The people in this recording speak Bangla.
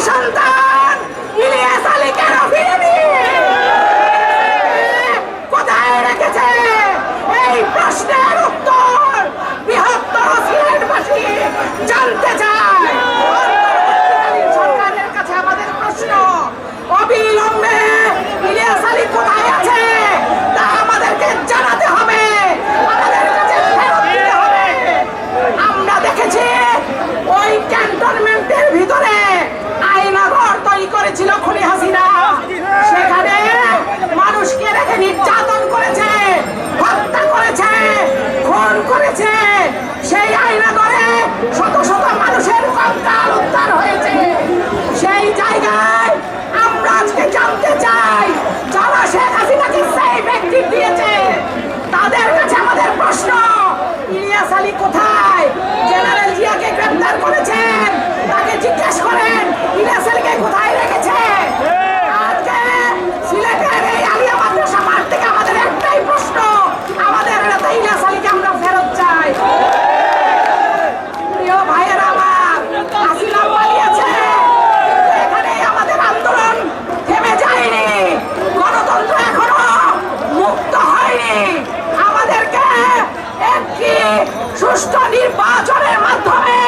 সন্তান! হয়েছে সেই আইনাগরে শত শত মানুষের কঙ্কাল উদ্ধার হয়েছে। সেই জায়গায় সুষ্ঠু নির্বাচনের মাধ্যমে